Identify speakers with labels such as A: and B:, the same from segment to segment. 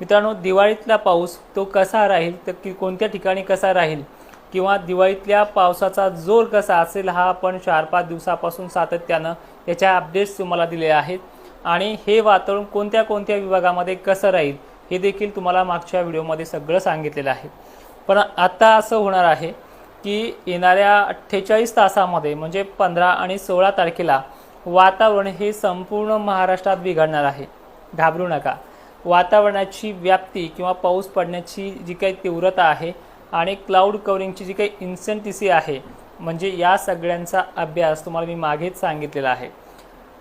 A: मित्रांनो दिवाळीतला पाऊस तो कसा राहील? तर की कोणत्या ठिकाणी कसा राहील? किंवा दिवाळीतल्या पावसाचा जोर कसा असेल हा आपण चार पाच दिवसापासून सातत्यानं याच्या अपडेट्स तुम्हाला दिले आहेत. आणि हे वातावरण कोणत्या कोणत्या विभागामध्ये कसं राहील हे देखील तुम्हाला मागच्या व्हिडिओमध्ये सगळं सांगितलेलं आहे. पण आता असं होणार आहे की येणाऱ्या अठ्ठेचाळीस तासामध्ये म्हणजे पंधरा आणि सोळा तारखेला वातावरण हे संपूर्ण महाराष्ट्रात बिघडणार आहे. घाबरू नका. वातावरणाची व्याप्ती किंवा पाऊस पडण्याची जी काही तीव्रता आहे आणि क्लाउड कवरिंगची जी काही इन्सेंटिसी आहे म्हणजे या सगळ्यांचा अभ्यास तुम्हाला मी मागेच सांगितलेला आहे.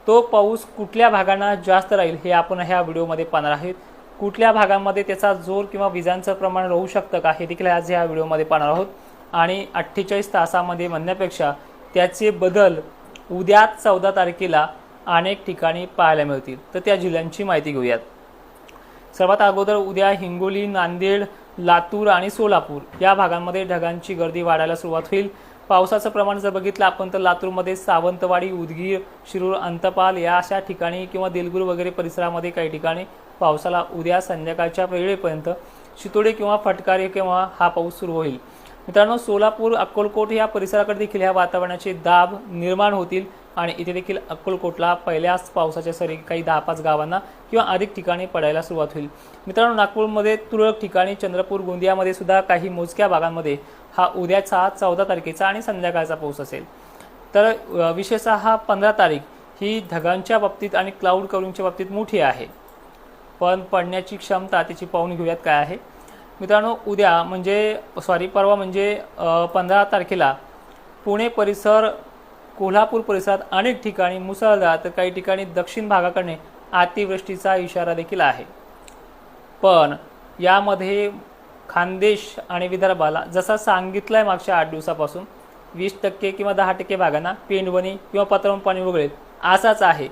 A: तो पाऊस कुठल्या भागांना जास्त राहील हे आपण ह्या व्हिडिओमध्ये पाहणार आहोत. कुठल्या भागांमध्ये त्याचा जोर किंवा विजांचं प्रमाण राहू शकतं का हे देखील आज ह्या व्हिडिओमध्ये पाहणार आहोत. आणि अठ्ठेचाळीस तासामध्ये म्हणण्यापेक्षा त्याचे बदल उद्या चौदा तारखेला अनेक ठिकाणी पाहायला मिळतील. तर त्या जिल्ह्यांची माहिती घेऊयात. सर्वात अगोदर उद्या हिंगोली नांदेड लातूर आणि सोलापूर या भागांमध्ये ढगांची गर्दी वाढायला सुरुवात होईल. पावसाचं प्रमाण जर बघितलं आपण तर लातूरमध्ये सावंतवाडी उदगीर शिरूर अंतपाल या अशा ठिकाणी किंवा देलगूर वगैरे परिसरामध्ये काही ठिकाणी पावसाला उद्या संध्याकाळच्या वेळेपर्यंत शितोडे किंवा फटकारे किंवा हा पाऊस सुरू होईल. मित्रांनो सोलापूर अक्कलकोट या परिसराकडे देखील ह्या वातावरणाचे दाब निर्माण होतील. आणि इथे देखील अक्कलकोटला पहिल्याच पावसाच्या सरी काही दहा पाच गावांना किंवा अधिक ठिकाणी पडायला सुरुवात होईल. मित्रांनो नागपूरमध्ये तुरळक ठिकाणी चंद्रपूर गोंदियामध्ये सुद्धा काही मोजक्या भागांमध्ये हा उद्याचा चौदा तारखेचा आणि संध्याकाळचा पाऊस असेल. तर विशेषतः हा पंधरा तारीख ही ढगांच्या बाबतीत आणि क्लाउड कवरिंगच्या बाबतीत मोठी आहे. पण पडण्याची क्षमता त्याची पाहून घेऊयात काय आहे. मित्रांनो उद्या म्हणजे सॉरी परवा म्हणजे पंधरा तारखेला पुणे परिसर कोल्हापूर परिसरात अनेक ठिकाणी मुसळधार तर काही ठिकाणी दक्षिण भागाकडे अतिवृष्टीचा इशारा देखील आहे. पण यामध्ये खानदेश आणि विदर्भाला जसा सांगितलं आहे मागच्या आठ दिवसापासून वीस टक्के किंवा दहा टक्के भागांना पेंडवणी किंवा पत्रम पाणी वगळेल असाच आहे.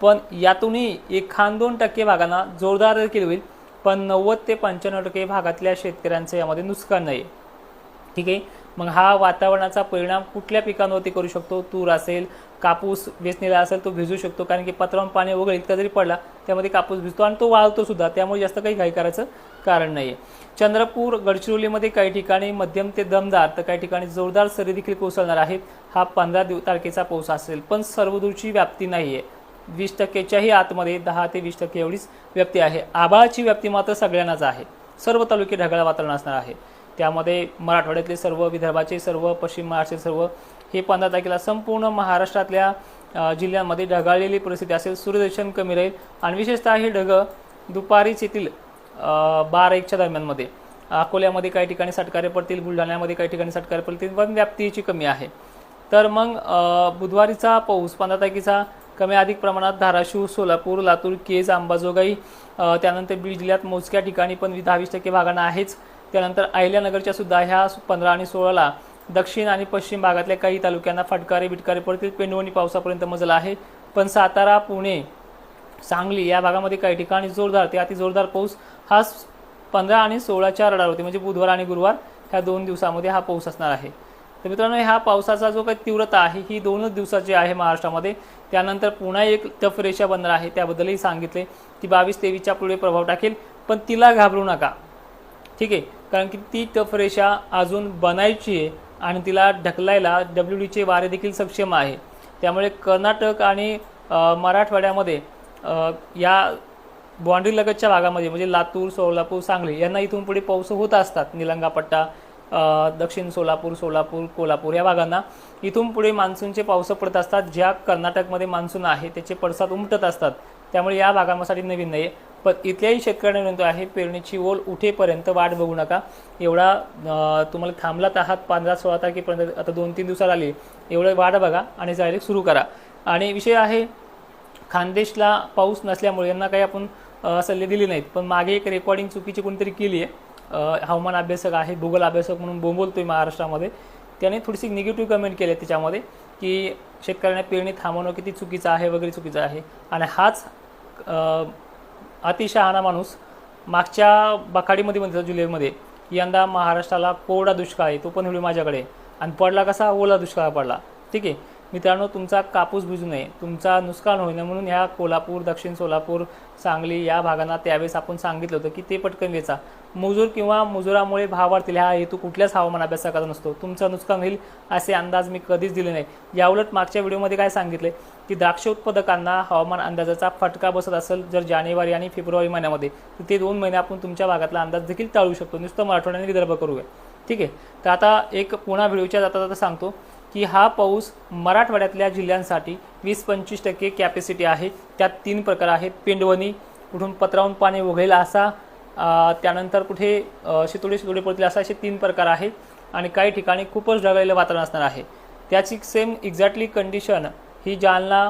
A: पण यातूनही एक खान दोन टक्के भागांना जोरदार देखील होईल पण नव्वद ते पंच्याण्णव टक्के भागातल्या शेतकऱ्यांचं यामध्ये नुकसान नाही ठीक आहे? मग हा वातावरणाचा परिणाम कुठल्या पिकांवरती करू शकतो? तूर असेल कापूस वेचणीला असेल तो भिजू शकतो कारण की पत्रावून पाणी वगैरे इतका जरी पडला त्यामध्ये कापूस भिजतो आणि तो वाळतो सुद्धा. त्यामुळे जास्त काही घाई करायचं कारण नाही आहे चंद्रपूर गडचिरोलीमध्ये काही ठिकाणी मध्यम ते दमदार तर काही ठिकाणी जोरदार सरी देखील कोसळणार आहेत. हा पंधरा दिव तारखेचा पाऊस असेल. पण सर्वदूरची व्याप्ती नाही आहे वीस टक्केच्याही आतमध्ये दहा ते वीस टक्के एवढीच व्याप्ती आहे. आभाळाची व्याप्ती मात्र सगळ्यांनाच आहे. सर्व तालुके ढगाळ वातावरण असणार आहे. त्यामध्ये मराठवाड्यातले सर्व विदर्भाचे सर्व पश्चिम महाराष्ट्राचे सर्व हे पंधरा तारखेला संपूर्ण महाराष्ट्रातल्या जिल्ह्यांमध्ये ढगाळलेली परिस्थिती असेल. सूर्यदर्शन कमी राहील आणि विशेषतः हे ढग दुपारीच येतील बारा एकच्या दरम्यानमध्ये. अकोल्यामध्ये काही ठिकाणी सटकारे पडतील बुलढाण्यामध्ये काही ठिकाणी सटकारे पडतील पण व्याप्तीची कमी आहे. तर मग बुधवारीचा पाऊस पंधरा तारखेचा कमी अधिक प्रमाणात धाराशिव सोलापूर लातूर केज अंबाजोगाई त्यानंतर बीड जिल्ह्यात मोजक्या ठिकाणी पण दहावीस टक्के भागांना आहेच. त्यानंतर अहिल्यानगरच्या सुद्धा ह्या पंधरा आणि सोळाला दक्षिण आणि पश्चिम भागातल्या काही तालुक्यांना फटकारे बिटकारे पडतील. पेंडवणी पावसापर्यंत मजला आहे. पण सातारा पुणे सांगली या भागामध्ये काही ठिकाणी जोरदार ते अति जोरदार पाऊस हा पंधरा आणि सोळाच्या रडावरती म्हणजे बुधवार आणि गुरुवार ह्या दोन दिवसामध्ये हा पाऊस असणार आहे. तर मित्रांनो ह्या पावसाचा जो काही तीव्रता आहे ही दोनच दिवसाची आहे महाराष्ट्रामध्ये. त्यानंतर पुन्हा एक टफ रेषा बनणार आहे त्याबद्दलही सांगितले की बावीस तेवीसच्या पुढे प्रभाव टाकेल. पण तिला घाबरू नका. ठीक आहे? कारण की ती टफ रेषा अजून बनायची आहे आणि तिला ढकलायला डब्ल्यू डीचे वारे देखील सक्षम आहे. त्यामुळे कर्नाटक आणि मराठवाड्यामध्ये या बाँड्री लगतच्या भागामध्ये म्हणजे लातूर सोलापूर सांगली यांना इथून पुढे पाऊस होत असतात. निलंगापट्टा दक्षिण सोलापूर सोलापूर कोल्हापूर या भागांना इथून पुढे मान्सूनचे पावसं पडत असतात. ज्या कर्नाटकमध्ये मान्सून आहे त्याचे पडसाद उमटत असतात. त्यामुळे या भागांसाठी नवीन नाही आहे पण इथल्याही शेतकऱ्यांना विनंती आहे पेरणीची ओल उठेपर्यंत वाट बघू नका. एवढा तुम्हाला थांबलात आहात पंधरा सोळा तारखेपर्यंत आता दोन तीन दिवसात आली. एवढं वाट बघा आणि डायरेक्ट सुरू करा. आणि विषय आहे खानदेशला पाऊस नसल्यामुळे यांना काही आपण सल्ले दिले नाहीत. पण मागे एक रेकॉर्डिंग चुकीची कोणीतरी केली आहे हवामान अभ्यासक आहे भूगोल अभ्यासक म्हणून बोंबोलतोय महाराष्ट्रामध्ये. त्याने थोडीशी निगेटिव्ह कमेंट केली आहे त्याच्यामध्ये की शेतकऱ्यांना पेरणी थांबवणं किती चुकीचं आहे वगैरे चुकीचं आहे. आणि हाच अतिशहाणा माणूस मागच्या बखाडीमध्ये म्हणतात जुलैमध्ये यंदा महाराष्ट्राला कोरडा दुष्काळ आहे तो पण व्हिडिओ माझ्याकडे. आणि पडला कसा? ओला दुष्काळ पडला. ठीक आहे? मित्रांनो तुमचा कापूस भिजू नये तुमचा नुकसान होऊ नये म्हणून ह्या कोल्हापूर दक्षिण सोलापूर सांगली या भागांना त्यावेळेस आपण सांगितलं होतं की ते पटकन घ्यायचा. मजूर किंवा मजुरामुळे भाव वाढतील हा हेतू कुठल्याच हवामान अभ्यासाचा नसतो. तुमचं नुकसान होईल असे अंदाज मी कधीच दिले नाही. याउलट मागच्या व्हिडिओमध्ये काय सांगितले की द्राक्ष उत्पादकांना हवामान अंदाजाचा फटका बसत असेल जर जानेवारी आणि फेब्रुवारी महिन्यामध्ये तर ते दोन महिने आपण तुमच्या भागातला अंदाज देखील टाळू शकतो. नुसतं मराठवाड्याने विदर्भ करूया. ठीक आहे? तर आता एक पुन्हा व्हिडिओच्या जाता जाता सांगतो. की हा पाऊस मराठवाड्यातल्या जिल्ह्यांसाठी वीस पंचवीस टक्के कॅपॅसिटी आहे. त्यात तीन प्रकार आहेत. पेंडवणी कुठून पत्रावून पाणी उघडेल असा त्यानंतर कुठे शितोडे शितोडे पडतील असा असे तीन प्रकार आहेत. आणि काही ठिकाणी खूपच ढगळलेलं वातावरण असणार आहे. त्याची सेम एक्झॅक्टली कंडिशन ही जालना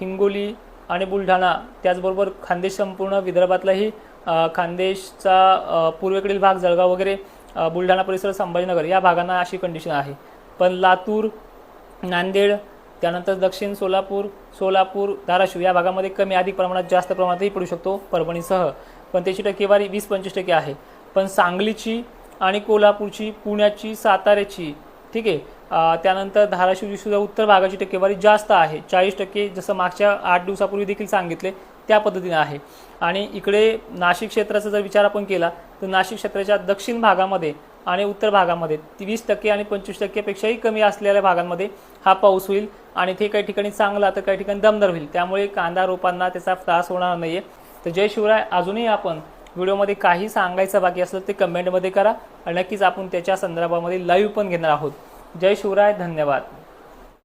A: हिंगोली आणि बुलढाणा त्याचबरोबर खानदेश संपूर्ण विदर्भातलाही खानदेशचा पूर्वेकडील भाग जळगाव वगैरे बुलढाणा परिसर संभाजीनगर या भागांना अशी कंडिशन आहे. पण लातूर नांदेड त्यानंतर दक्षिण सोलापूर सोलापूर धाराशिव या भागामध्ये कमी अधिक प्रमाणात जास्त प्रमाणातही पडू शकतो परभणीसह. पण त्याची टक्केवारी वीस पंचवीस टक्के आहे. पण सांगलीची आणि कोल्हापूरची पुण्याची साताऱ्याची ठीक आहे त्यानंतर धाराशिवची सुद्धा उत्तर भागाची टक्केवारी जास्त आहे. चाळीस टक्के जसं मागच्या आठ दिवसापूर्वी देखील सांगितले त्या पद्धतीने आहे. आणि इकडे नाशिक क्षेत्राचा जर विचार आपण केला तर नाशिक क्षेत्राच्या दक्षिण भागामध्ये आणि उत्तर भागामध्ये. वीस टक्के आणि पंचवीस टक्केपेक्षाही कमी असलेल्या भागांमध्ये हा पाऊस होईल आणि ते काही ठिकाणी चांगला तर काही ठिकाणी दमदार होईल. त्यामुळे कांदा रोपांना त्याचा त्रास होणार नाही आहे तर जय शिवराय अजूनही आपण व्हिडिओमध्ये काही सांगायचं बाकी असलं ते कमेंटमध्ये करा. आणि नक्कीच आपण त्याच्या संदर्भामध्ये लाईव्ह पण घेणार आहोत. जय शिवराय धन्यवाद.